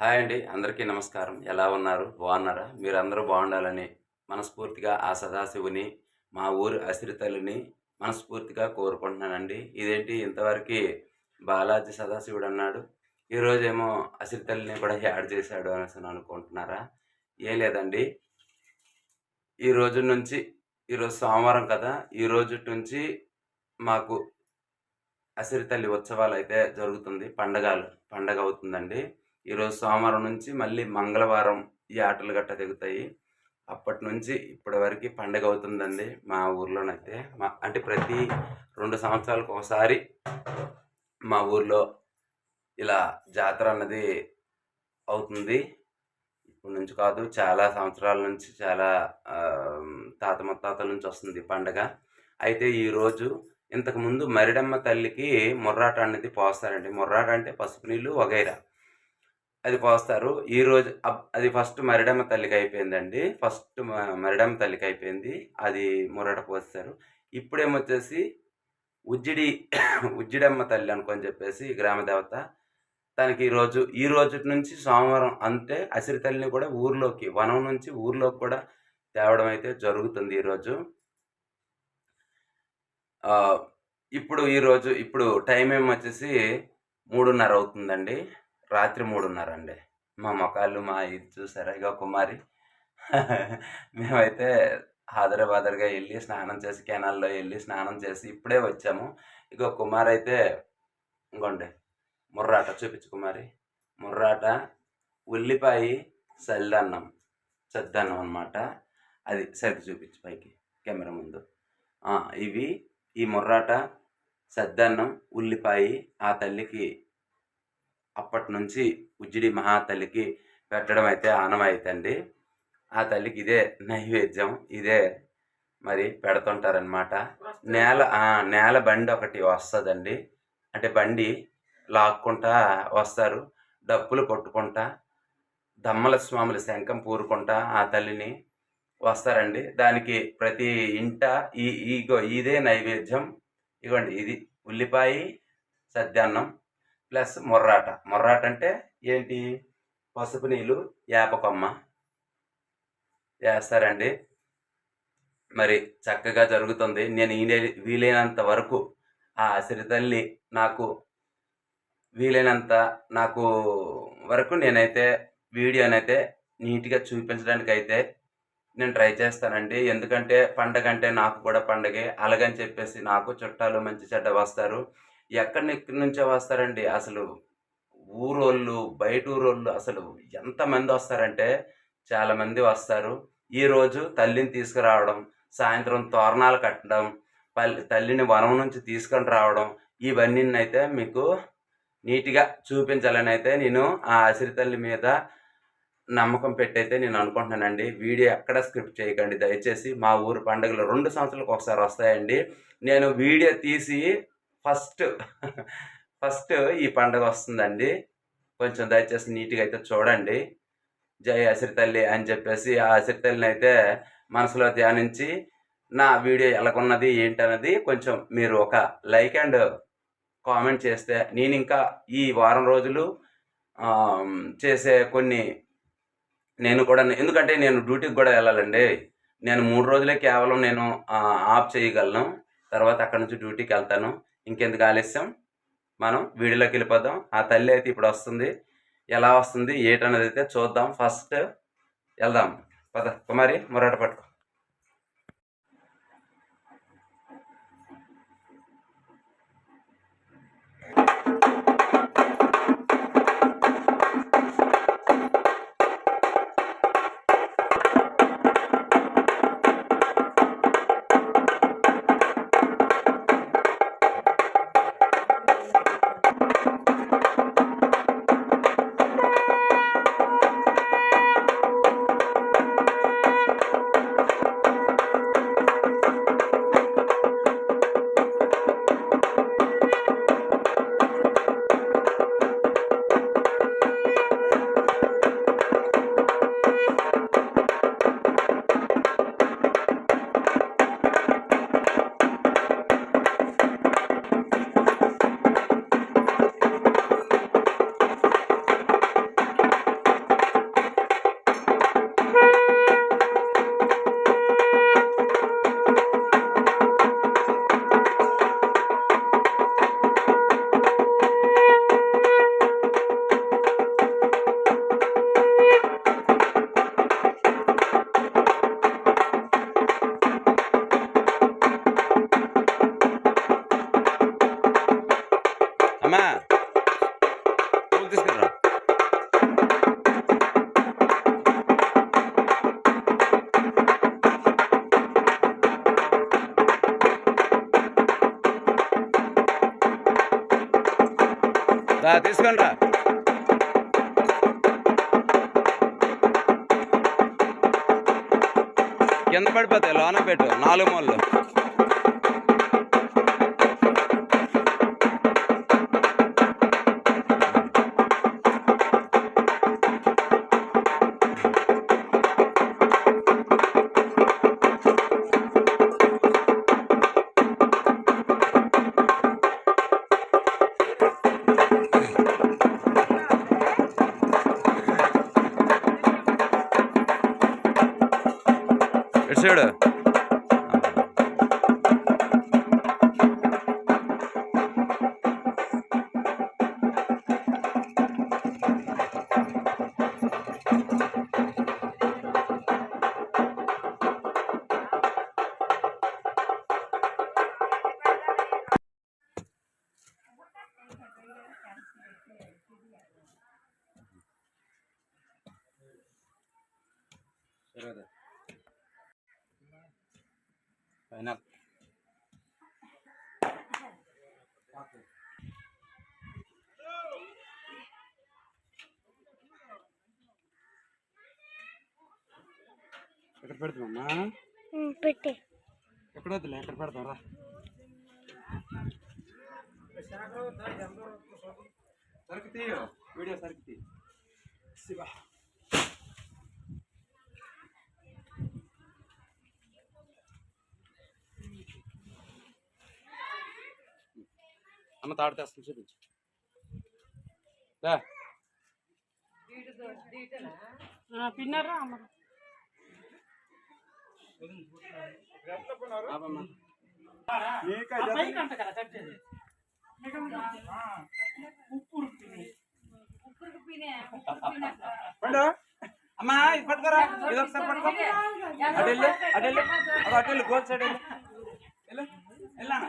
Hi అండి. అందరికీ నమస్కారం. ఎలా ఉన్నారు? బాగున్నారా? మీరందరూ బాగుండాలని మనస్ఫూర్తిగా ఆ సదాశివుని మా ఊరు అసిరితల్లిని మనస్ఫూర్తిగా కోరుకుంటున్నానండి. ఇదేంటి? ఇంతవరకు బాలాజీ సదాశివుడు అన్నాడు. ఈరోజేమో అసిరితల్లిని కూడా యాడ్ చేశాడు అనేసి అనుకుంటున్నారా? ఏం లేదండి. ఈ రోజు నుంచి ఈరోజు సోమవారం కదా ఈ రోజు నుంచి మాకు అసిరితల్లి ఉత్సవాలు అయితే జరుగుతుంది. పండగలు పండగ అవుతుందండి. ఈరోజు సోమవారం నుంచి మళ్ళీ మంగళవారం ఈ ఆటలు గట్ట దిగుతాయి. అప్పటి నుంచి ఇప్పటి వరకు పండగ అవుతుందండి మా ఊర్లోనైతే. మా అంటే ప్రతి రెండు సంవత్సరాలకు ఒకసారి మా ఊర్లో ఇలా జాతర అన్నది అవుతుంది. ఇప్పటి నుంచి కాదు చాలా సంవత్సరాల నుంచి చాలా తాత ముత్తాతల నుంచి వస్తుంది ఈ పండగ. అయితే ఈరోజు ఇంతకుముందు మరిడమ్మ తల్లికి మొర్రాట అనేది పోస్తారండి. మొర్రాట అంటే పసుపు నీళ్ళు వగైరా. అది పోస్తారు. ఈ రోజు అది ఫస్ట్ మరిడమ్మ తల్లికి అయిపోయిందండి. ఫస్ట్ మరిడమ్మ తల్లికి అయిపోయింది. అది మురట పోస్తారు. ఇప్పుడేమొచ్చేసి ఉజ్జిడి ఉజ్జిడమ్మ తల్లి అనుకొని చెప్పేసి గ్రామ దేవత తనకి ఈరోజు ఈ రోజు నుంచి సోమవారం అంతే అసిరి తల్లిని కూడా ఊర్లోకి వనం నుంచి ఊర్లోకి కూడా తేవడం అయితే జరుగుతుంది ఈరోజు ఇప్పుడు ఈరోజు ఇప్పుడు టైం ఏమో వచ్చేసి మూడున్నర అవుతుందండి. రాత్రి మూడున్నర అండి మా మొఖాలు మా ఇది చూసారా? ఇక కుమారి. మేమైతే హాదరాబాదర్గా వెళ్ళి స్నానం చేసి కెనాల్లో వెళ్ళి స్నానం చేసి ఇప్పుడే వచ్చాము. ఇక కుమార్ అయితే ఇంకోండి ముర్రాట చూపించు కుమారి. ముర్రాట ఉల్లిపాయ సల్దన్నం చద్దన్నం అనమాట అది సరిగ్గా చూపించు పైకి కెమెరా ముందు. ఇవి ఈ ముర్రాట సద్దన్నం ఉల్లిపాయ ఆ తల్లికి అప్పటి నుంచి ఉజ్జిడి మహాతల్లికి పెట్టడం అయితే ఆనవాయితండి. ఆ తల్లికి ఇదే నైవేద్యం ఇదే మరి పెడుతుంటారనమాట నేల నేల బండి ఒకటి వస్తుందండి. అంటే బండి లాక్కుంటా వస్తారు డప్పులు కొట్టుకుంటా దమ్మల స్వాముల శంఖం పూరుకుంటా ఆ తల్లిని వస్తారండి. దానికి ప్రతి ఇంట ఈ ఇగో ఇదే నైవేద్యం. ఇగోండి ఇది ఉల్లిపాయ సద్యాన్నం ప్లస్ మొర్రాట. మొర్రాట అంటే ఏంటి? పసుపు నీళ్ళు యాపకొమ్మ. వేస్తారండి మరి చక్కగా జరుగుతుంది. నేను వీలైనంత వరకు ఆ అసిరి తల్లి నాకు వీలైనంత నాకు వరకు నేనైతే వీడియోనైతే నీట్గా చూపించడానికి అయితే నేను ట్రై చేస్తానండి. ఎందుకంటే పండగ అంటే నాకు కూడా పండగే. అలాగని చెప్పేసి నాకు చుట్టాలు మంచి చెడ్డ వస్తారు. ఎక్కడి ఎక్కడి నుంచో వస్తారండి. అసలు ఊరోళ్ళు బయట ఊరోళ్ళు అసలు ఎంతమంది వస్తారంటే చాలామంది వస్తారు. ఈరోజు తల్లిని తీసుకురావడం సాయంత్రం తోరణాలు కట్టడం పల్లి తల్లిని వనం నుంచి తీసుకొని రావడం ఇవన్నీ అయితే మీకు నీట్గా చూపించాలని అయితే నేను ఆ అసిరి తల్లి మీద నమ్మకం పెట్టయితే నేను అనుకుంటున్నానండి. వీడియో ఎక్కడ స్క్రిప్ట్ చేయకండి. దయచేసి మా ఊరు పండుగలు రెండు సంవత్సరాలకు ఒకసారి వస్తాయండి. నేను వీడియో తీసి ఫస్ట్ ఫస్ట్ ఈ పండుగ వస్తుందండి. కొంచెం దయచేసి నీట్గా అయితే చూడండి. జై అసిరి తల్లి అని చెప్పేసి ఆ అసిరి తల్లిని అయితే మనసులో ధ్యానించి నా వీడియో ఎలాగున్నది ఏంటన్నది కొంచెం మీరు ఒక లైక్ అండ్ కామెంట్ చేస్తే నేను ఇంకా ఈ వారం రోజులు చేసే కొన్ని నేను కూడా ఎందుకంటే నేను డ్యూటీకి కూడా వెళ్ళాలండి. నేను మూడు రోజులే కేవలం నేను ఆఫ్ చేయగలను. తర్వాత అక్కడ నుంచి డ్యూటీకి వెళ్తాను. ఇంకెందుకు ఆలస్యం? మనం వీడియోలోకి వెళ్ళిపోదాం. ఆ తల్లి అయితే ఇప్పుడు వస్తుంది. ఎలా వస్తుంది? ఏటన్నది అయితే చూద్దాం. ఫస్ట్ వెళ్దాం. పద. కుమారి మొరట పట్టుకో. కింద పడిపోతాయి లోన పెట్టు. నాలుగు మూలలు. ఎక్కడ పెడుతున్నామ్మా పెట్టి. ఎక్కడ వద్దులే ఎక్కడ పెడతాం రా సరికి తీయో వీడియో సరికి తీ శివా. అన్న తాడు తెస్తాను చూపించు. పిన్నరా అమ్మ ఆపమ్మా. పండు అమ్మా ఇది పట్టుకోరా. ఇది ఒకసారి పట్టుకో. అటు వెళ్ళు అటు వెళ్ళు. అటు వెళ్ళు గోల్ సైడ్ వెళ్ళు. వెళ్ళు వెళ్ళానా?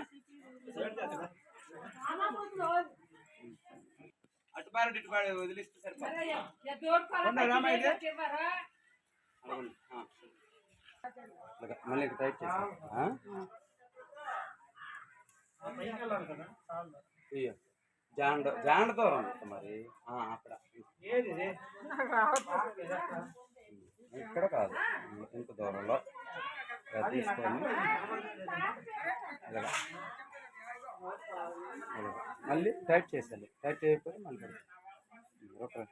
అటు పారు ఇటు పారు వదిలిస్తే సరిపోతుంది అలాగండి. ఆ, సరే. అలాగా, మళ్ళీ టైట్ చేసి జాండ జాండ దూరం మరి. అక్కడ. ఇక్కడ కాదు. ఇంత దూరంలో. తీసుకొని. అలాగా. మళ్ళీ టైట్ చేసేయాలి. టైట్ చేయకపోతే మళ్ళీ ఓకే.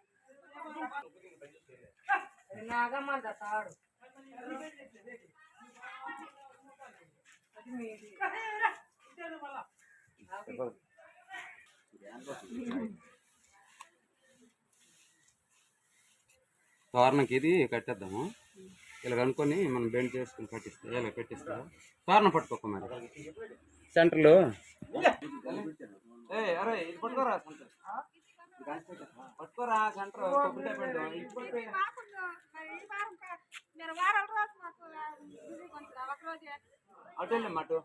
నాగమ్మ తాడు తోరణకి ఇది కట్టేద్దాము. ఇలా కనుక్కొని మనం బెండ్ చేసుకుని కట్టిస్తా ఇలా పెట్టిస్తా. తోరణం పట్టుకోక మరి. సెంటర్లో? అరే ఇది పట్టుకోరా. సెంటర్ పట్టుకోరా సెంటర్ కొబ్బరికాయ పెడదాం ఇది పట్టుకో. అటు వెళ్ళమ్మా అటు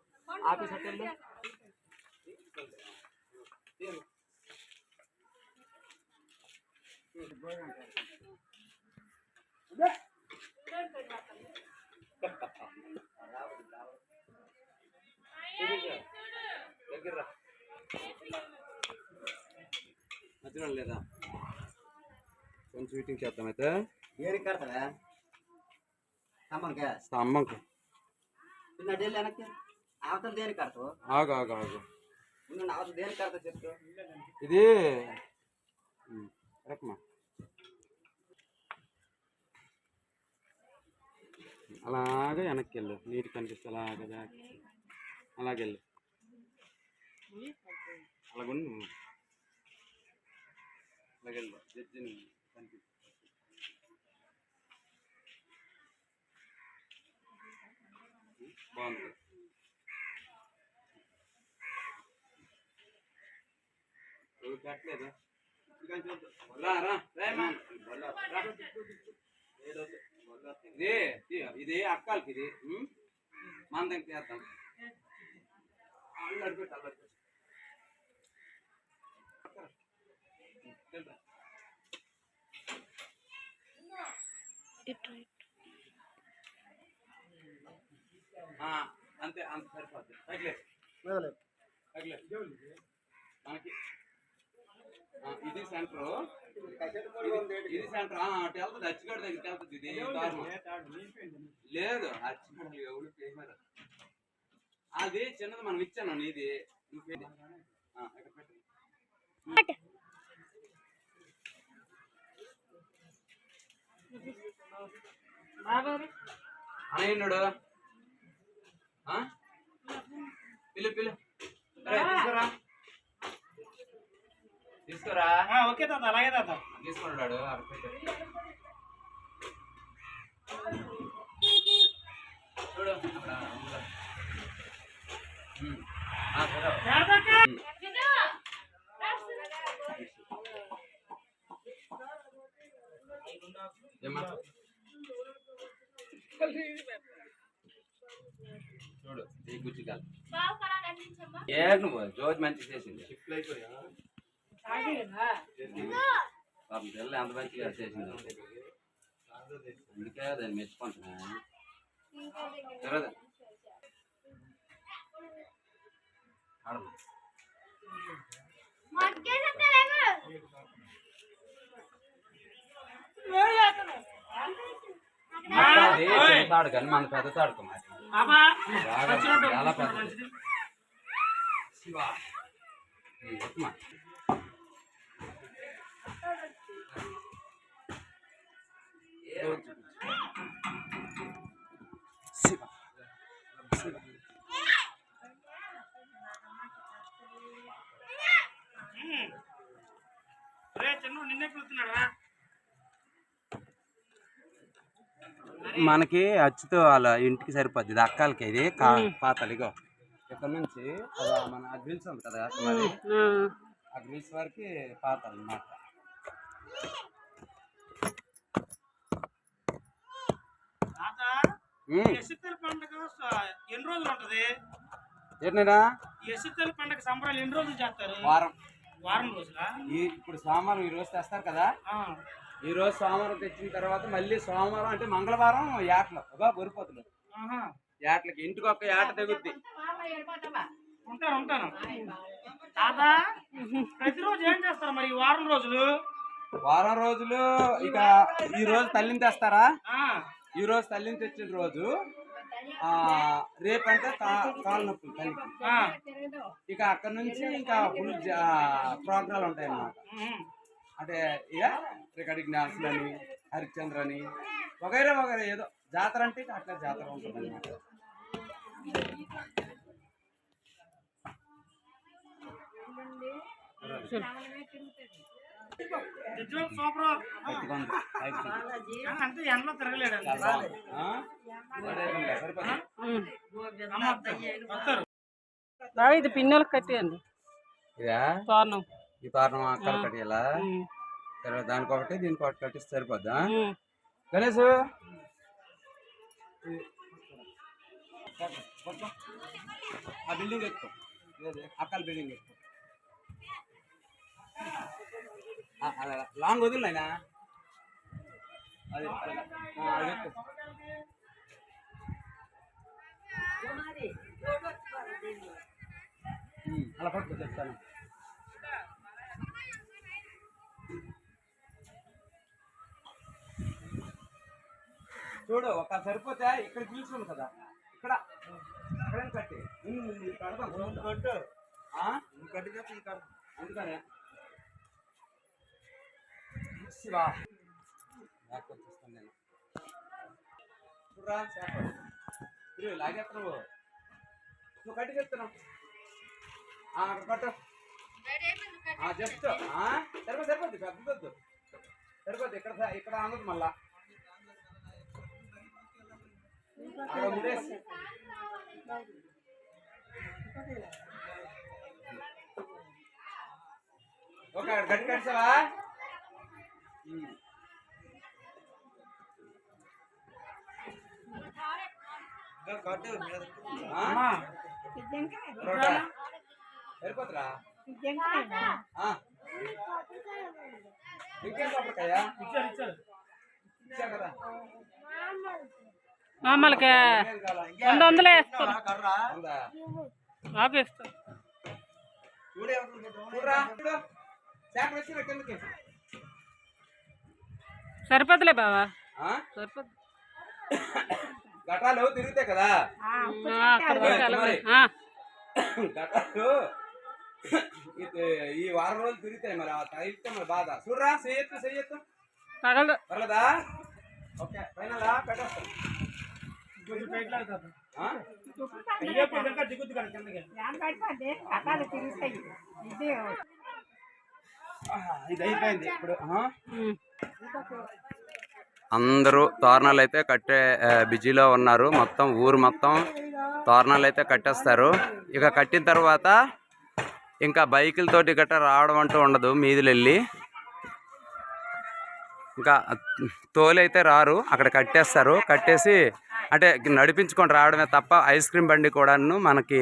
ఆఫీస్ అటు వెళ్ళు దగ్గర రా. మధ్యలో లేదా? కొంచెం షూటింగ్ చేద్దాం అయితే. ఏరికి కడతారా స్తంభంకి స్తంభంకి నిన్న డేళ్ళు వెనక్కి? అవతల దేనికి కడతావు? ఆగు ఆగు ఆగు. నిన్న అవతల దేనికి కడతావు ఇది రకమా అలాగే వెనక్కి వెళ్ళు. నీటి కనిపిస్తే అలాగే అలాగే వెళ్ళు. అలాగుండు. వెళ్ళు జడ్జిని కనిపిస్తుంది. బాగుంది. పెట్టలేదు. ఇది ఇది- అక్కాలకి ఇది. దగ్గర చేద్దాం. అల్లరి పెట్టు. ఆ, అంతే అంత సరిపోద్ది. మనకి ఇది సెంటర్. ఇది సెంటర్. అటు వెళ్తుంది అచ్చిగడ దగ్గరికి వెళ్తుంది ఇది. లేదు అచ్చిగడ ఎవరు చేశారు? అది చిన్నది మనం ఇచ్చాను నీది నువ్వు ఇక్కడ పెట్టు. అనయ్యున్నాడు ఆ? పిలు పిలు. తీసుకురా. తీసుకురా. ఓకే తాత అలాగే తాత. తీసుకున్నాడు. చూడు అక్కడ చూడు ఈ గుచ్చికాలు ఏ నువ్వు జ్యోతి మంచి చేసింది. పాపం పిల్లలు ఎంత మంచిగా చేసింది. అందుకే దాన్ని మెచ్చుకుంటున్నా. చిన్న తాడు కానీ మన పెద్ద తాడుకో మరి చాలా పెద్దది శివ. మనకి అచ్చుతో వాళ్ళ ఇంటికి సరిపోద్ది. ఇది అక్కాలకి ఇది కా- పాతలు ఇగో. ఇక్కడ నుంచి మన ఆ గ్రిల్స్ ఉంది కదా మరి ఆ. గ్రిల్స్ వరకు పాతలు అన్నమాట ఎన్ని రోజులు ఉంటది? ఏంటన్నా ఈ ఎసిత్తల పండుగ సంబరాలు ఎన్ని రోజులు చేస్తారు? వారం. వారం రోజులా? ఇప్పుడు సోమవారం ఈ రోజు తెస్తారు కదా? ఆ. ఈ రోజు సోమవారం తెచ్చిన తర్వాత మళ్ళీ సోమవారం అంటే మంగళవారం ఏటలు అబ్బా బొరిపోతులు ఆహా. ఏటలకి ఇంటికి ఒక ఏట తెగుద్ది ఉంటాను ఉంటాను తాత ప్రతిరోజు ఏం చేస్తారు మరి ఈ వారం రోజులు వారం రోజులు ఇక ఈ రోజు తల్లిని తెస్తారా ఈ రోజు తల్లిని తెచ్చిన రోజు రేపంటే కా- కాలు నొప్పులు తల్లికి. ఇక అక్కడ నుంచి ఇంకా ఫుల్ ప్రోగ్రాలు ఉంటాయి అన్నమాట. అంటే ఇక రికార్డింగ్ డాన్సులు అని హరిశ్చంద్ర అని వగైరా వగైరా ఏదో జాతర అంటే అట్లా జాతర ఉంటుంది ఉంది. అంటే ఎండలో తిరగలేడు ఇది పిన్నెలకు కట్టేయండి. తోరణం ఈ తోరణం అక్కడ కట్టియాలా తర్వాత దానికి ఒకటి దీనికి ఒకటి కట్టిస్తే సరిపోద్దా? గణేష్ ఆ బిల్డింగ్ ఎక్కువ అక్కల బిల్డింగ్ ఎక్కువ లాంగ్ వదిలి నాయనా. అది అలా పట్టుకో చెప్తాను. చూడు ఒక సరిపోతే ఇక్కడ పిలుచుకుంది కదా. ఇక్కడ. ఇక్కడ కట్టి. కడదాం కట్టు. చెప్పి అందుకనే. శివా. వచ్చేస్తాను నేను. నువ్వు కట్టి చెప్తున్నావు. కట్టు. జస్ట్. సరిపోతుంది సరిపోద్ది పెద్దదొద్దు సరిపోద్ది ఇక్కడ ఇక్కడ అందదు మళ్ళా. అక్కడ గట్టి కట్టావా సరిపోతురా ఆ. ఇంకేం కదా? మామూలుగా? వంద వందలే వేస్తాను? ఆపేస్తాను సరిపోతులే బావా. ఆ? సరిపోద్ది గటాలు తిరుగుతాయి కదా. గటాలు ఈ వారం రోజులు తిరుగుతాయి మరి. తగిలితే మరి బాధ. చూడరా చెయ్యొచ్చు చెయ్యొచ్చు తగలదు పర్లేదా? ఓకే ఫైనలా పెట్టేస్తాను ఇది అయిపోయింది. ఇప్పుడు ఆ? ఉమ్. అందరూ తోరణాలు అయితే కట్టే బిజీలో ఉన్నారు. మొత్తం ఊరు మొత్తం తోరణాలు అయితే కట్టేస్తారు. ఇక కట్టిన తర్వాత ఇంకా బైకులతోటి గట్రా రావడం అంటూ ఉండదు మీదులు వెళ్ళి ఇంకా తోలు అయితే రారు అక్కడ కట్టేస్తారు. కట్టేసి అంటే నడిపించుకొని రావడమే తప్ప ఐస్ క్రీమ్ బండి కూడాను మనకి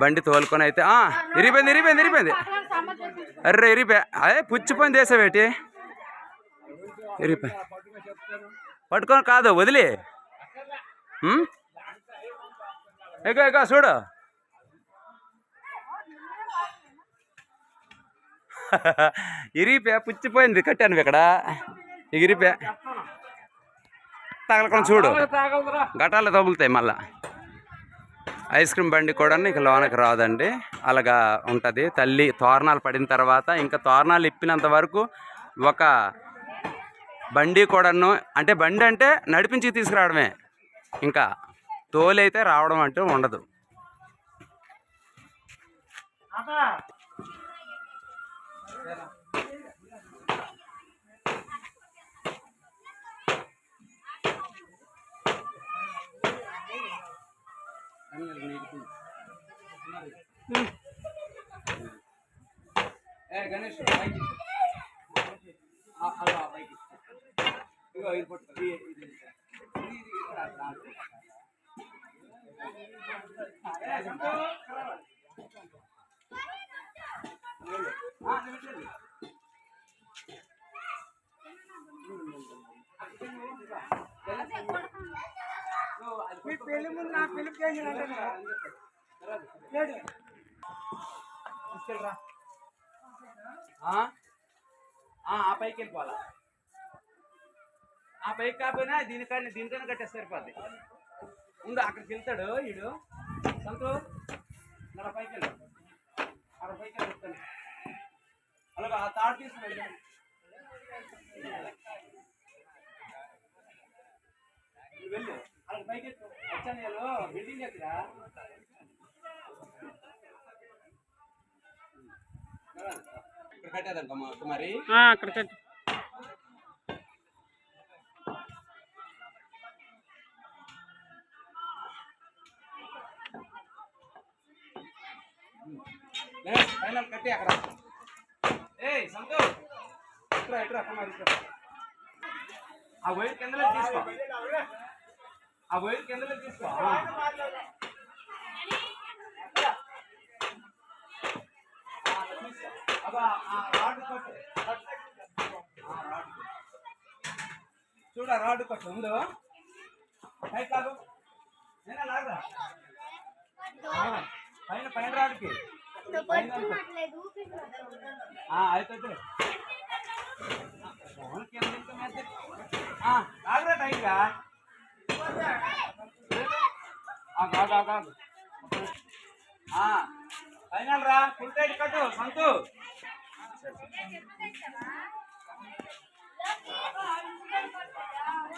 బండి తోలుకొని అయితే ఆ, ఇరిగిపోయింది ఇరిగిపోయింది ఇరిగిపోయింది. అర్రే ఇరిగిపోయా? అదే పుచ్చిపోయింది దేశమేటి ఇరిగిపోయి? పట్టుకొని కాదు వదిలి. ఎగో ఎగో చూడు. ఇరిగిపోయా పుచ్చిపోయింది కట్టాను ఇక్కడ. ఇరిపే. తగలకుండా చూడు. గటాలు తగులుతాయి మళ్ళా. ఐస్ క్రీమ్ బండి కూడా ఇక లోనకి రాదండి. అలాగా ఉంటుంది. తల్లి తోరణాలు పడిన తర్వాత ఇంకా తోరణాలు ఇప్పినంత వరకు ఒక బండి కూడాను అంటే బండి అంటే నడిపించి తీసుకురావడమే. ఇంకా తోలు అయితే రావడం అంటూ ఉండదు. తాత, ఉమ్. గణేష్ మీ పెళ్ళి ముందు నా పెళ్ళి చేసినంటే తీసుకెళ్ళరా ఆ పైకి వెళ్ళిపోవాలా ఆ పైకి కాకపోయినా దీనికన్నా దీనికన్నా కట్టే సరిపోద్ది ఉండు అక్కడికి వెళ్తాడు వీడు సంతు నా పైకి వెళ్ళు అక్కడ పైకి వెళ్తాను అలాగే ఆ తాడు తీసుకుని వెళ్ళు. అక్కడ పైకి. వచ్చాను బిల్డింగ్ ఎక్కడా ఇక్కడ కట్టేదంట కుమారి. అక్కడ కట్టు. ఫైనల్ కట్టి అక్కడ. ఆ వైర్ కిందలో తీసుకో. ఆ వైర్ కిందలో తీసుకో. చూడ రాడు తీసుకో. కొట్టు ఆ, రాడ్ కొట్టు. ఉందో? పైకి లాగు నేనే లాగరా? ఆ, పైన పైన రాడ్కి. పైన అనుకో. ఆ, అయిపోతే ఫోన్ కింద ఫైనల్ రా. ఫుల్ టైట్ కట్టు సంతు.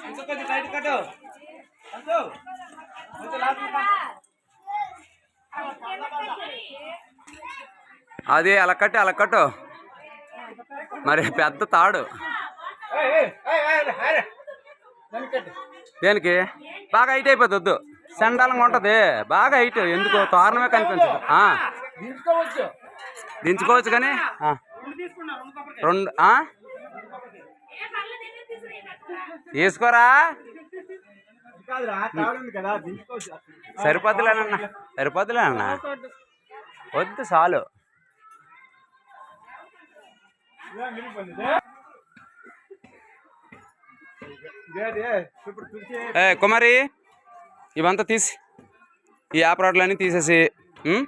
ఇంకా కొంచెం టైట్ కట్టు. సంతు. కొంచెం అది అలా కట్టు అలా కట్టు. మరి పెద్ద తాడు. దేనికి? బాగా హైట్ అయిపోతుంది వద్దు. ఉంటుంది. బాగా హైట్. ఎందుకు తోరణమే కనిపించదు. దించుకోవచ్చు కానీ? రెండు తీసుకోరా సరిపోద్దులేనన్నా సరిపోద్దులేనన్నా వద్దు చాలు. ఏ కుమారి ఇవంతా తీసి. ఈ యాప్ రోడ్లన్నీ తీసేసి ఉం?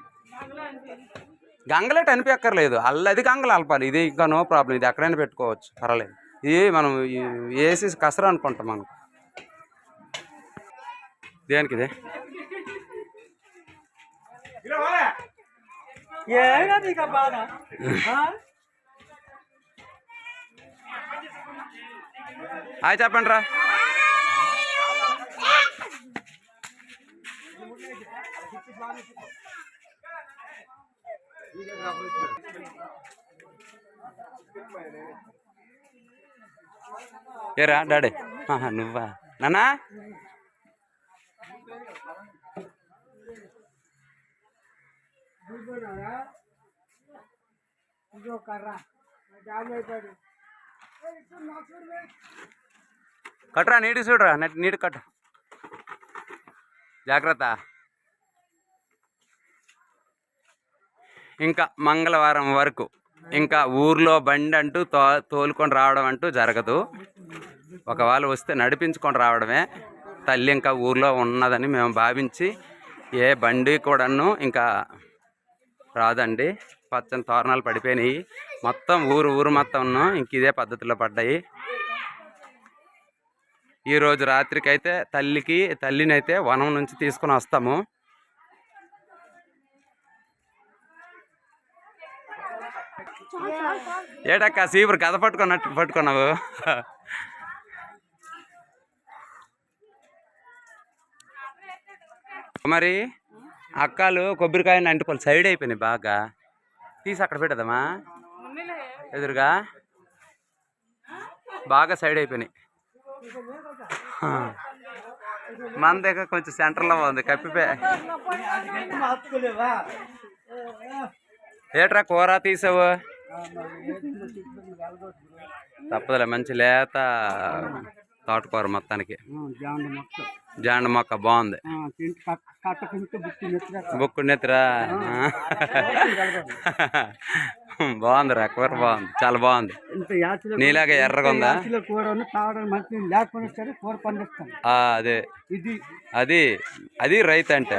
గంగలే అనిపించక్కర్లేదు. అల్లది గంగలు అలపాలి. ఇది ఇంకా నో ప్రాబ్లం. ఇది ఎక్కడైనా పెట్టుకోవచ్చు. పర్వాలేదు. ఇది మనం వేసి కసర అనుకుంటాం మనం. దేనికి ఇది? బాధ? హాయ్ చెప్పండి రా. ఏరా డాడీ. ఆహా, నువ్వా? అయిపోయాడు. కట్టరా నీటి చూడరా? నెట్ నీటి కట్ జాగ్రత్త. ఇంకా మంగళవారం వరకు ఇంకా ఊర్లో బండి అంటూ తో తోలుకొని రావడం అంటూ జరగదు. ఒకవేళ వస్తే నడిపించుకొని రావడమే. తల్లి ఇంకా ఊర్లో ఉన్నదని మేము భావించి ఏ బండి కూడాను ఇంకా రాదండి. పచ్చని తోరణాలు పడిపోయినాయి. మొత్తం ఊరు ఊరు మొత్తం ఇంక ఇదే పద్ధతిలో పడ్డాయి. ఈరోజు రాత్రికి అయితే తల్లికి తల్లిని అయితే వనం నుంచి తీసుకుని వస్తాము. ఏటక్క సీపురు కథ పట్టుకున్నట్టు పట్టుకున్నావు? మరి అక్కలు కొబ్బరికాయని అంటుకోవాలి సైడ్ అయిపోయినాయి బాగా. తీసి అక్కడ పెట్టదమ్మా. ఎదురుగా బాగా సైడ్ అయిపోయినాయి. మన దగ్గర కొంచెం సెంటర్లో ఉంది కప్పిపే ఏట్రా కూర తీసావు? తప్పదులే మంచి లేత తోటకూర మొత్తానికి. జాండ మొక్క బాగుంది. బొక్కు నెత్తిరా. బాగుందిరా కూర బాగుంది చాలా బాగుంది. నీలాగా ఎర్రగా ఉందా? అదే. అది అది రైతు అంటే.